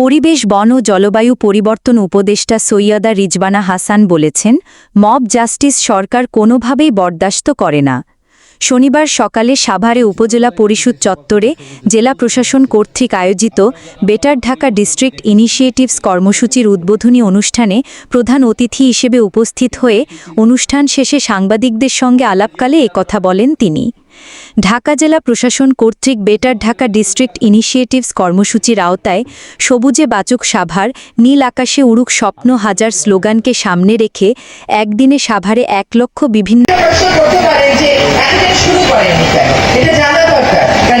পরিবেশ, বন ও জলবায়ু পরিবর্তন উপদেষ্টা সৈয়দা রিজবানা হাসান বলেছেন, মব জাস্টিস সরকার কোনোভাবেই বরদাস্ত করে না। শনিবার সকালে সাভারে উপজেলা পরিষদ চত্বরে জেলা প্রশাসন কর্তৃক আয়োজিত বেটার ঢাকা ডিস্ট্রিক্ট ইনিশিয়েটিভস কর্মসূচির উদ্বোধনী অনুষ্ঠানে প্রধান অতিথি হিসেবে উপস্থিত হয়ে অনুষ্ঠান শেষে সাংবাদিকদের সঙ্গে আলাপকালে একথা বলেন তিনি। ঢাকা জেলা প্রশাসন কর্তৃক বেটার ঢাকা ডিস্ট্রিক্ট ইনিশিয়েটিভস কর্মসূচির আওতায় সবুজে বাচক সাভার, নীল আকাশে উড়ুক স্বপ্ন হাজার স্লোগানকে সামনে রেখে একদিনে সাভারে এক লক্ষ বিভিন্ন এতদিন শুরু করেনি কেন এটা জানা দরকার। কারণ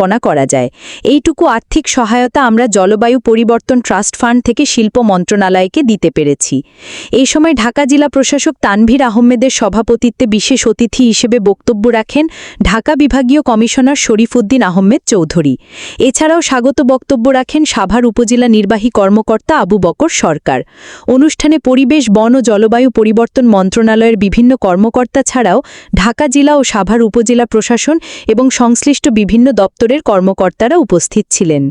পনা করা যায়। এইটুকু আর্থিক সহায়তা আমরা জলবায়ু পরিবর্তন ট্রাস্ট ফান্ড থেকে শিল্প মন্ত্রণালয়কে দিতে পেরেছি। এই সময় ঢাকা জেলা প্রশাসক তানভীর আহমেদের সভাপতিত্বে বিশেষ অতিথি হিসেবে বক্তব্য রাখেন ঢাকা বিভাগীয় কমিশনার শরীফুদ্দিন আহমেদ চৌধুরী। এছাড়াও স্বাগত বক্তব্য রাখেন সাভার উপজেলা নির্বাহী কর্মকর্তা আবু বকর সরকার। অনুষ্ঠানে পরিবেশ, বন ও জলবায়ু পরিবর্তন মন্ত্রণালয়ের বিভিন্ন কর্মকর্তা ছাড়াও ঢাকা জেলা ও সাভার উপজেলা প্রশাসন এবং সংশ্লিষ্ট বিভিন্ন দপ্তরের কর্মকর্তারা উপস্থিত ছিলেন।